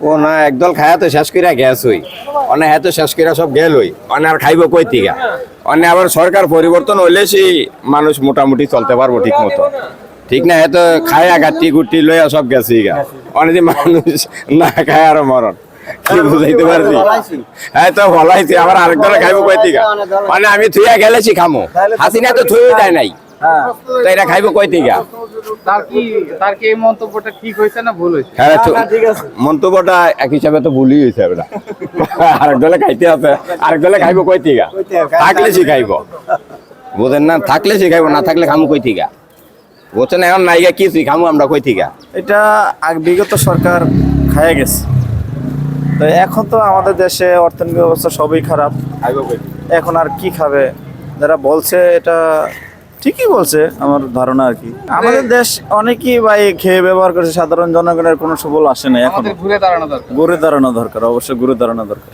ও না, একদল খায়া তো শেষ কইরা গ্যাস হই অনে হ্যাঁ তো শেষ কইরা সব গেল হই অনে আর খাইব কই তিগা? অনে আবার সরকার পরিবর্তন হইলে সেই মানুষ মোটামুটি চলতে পারব ঠিক মতো ঠিক না হ্যাঁ তো খায়া গাটি গুটি লইয়া সব গেছে গা অনেক মানুষ না খায় আর মরণ। কি বুঝাইতে পারছি? তো বলাইছি, আবার আরেক দলে খাইব কই মানে আমি থুইয়া গেলেছি খামো। হাসিনা তো থুই দেয় নাই। তো এটা খাইব কই তিগা? তার কি তার কি এই মন্তব্যটা ঠিক হয়েছে না ভুল হয়েছে? হ্যাঁ মন্তব্যটা এক হিসাবে তো ভুলই হয়েছে এটা আরেক দলে খাইতে হবে আরেক দলে খাইবো কই তিগা থাকলে শিখাইব। বুঝেন না থাকলে শিখাইব না থাকলে খামু কই তিগা বুঝছেন এখন নাইগা কি শিখামু আমরা কই তিগা এটা বিগত সরকার খায় গেছে। তো এখন তো আমাদের দেশে অর্থনৈতিক অবস্থা সবই খারাপ। খাইবো এখন আর কি খাবে? যারা বলছে এটা ঠিকই বলছে আমার ধারণা আর কি। আমাদের দেশ অনেকেই বা খেয়ে ব্যবহার করছে সাধারণ জনগণের কোনো সুবল আসে না এখন। ঘুরে দাঁড়ানো দরকার। ঘুরে দাঁড়ানো দরকার অবশ্যই ঘুরে দাঁড়ানো দরকার।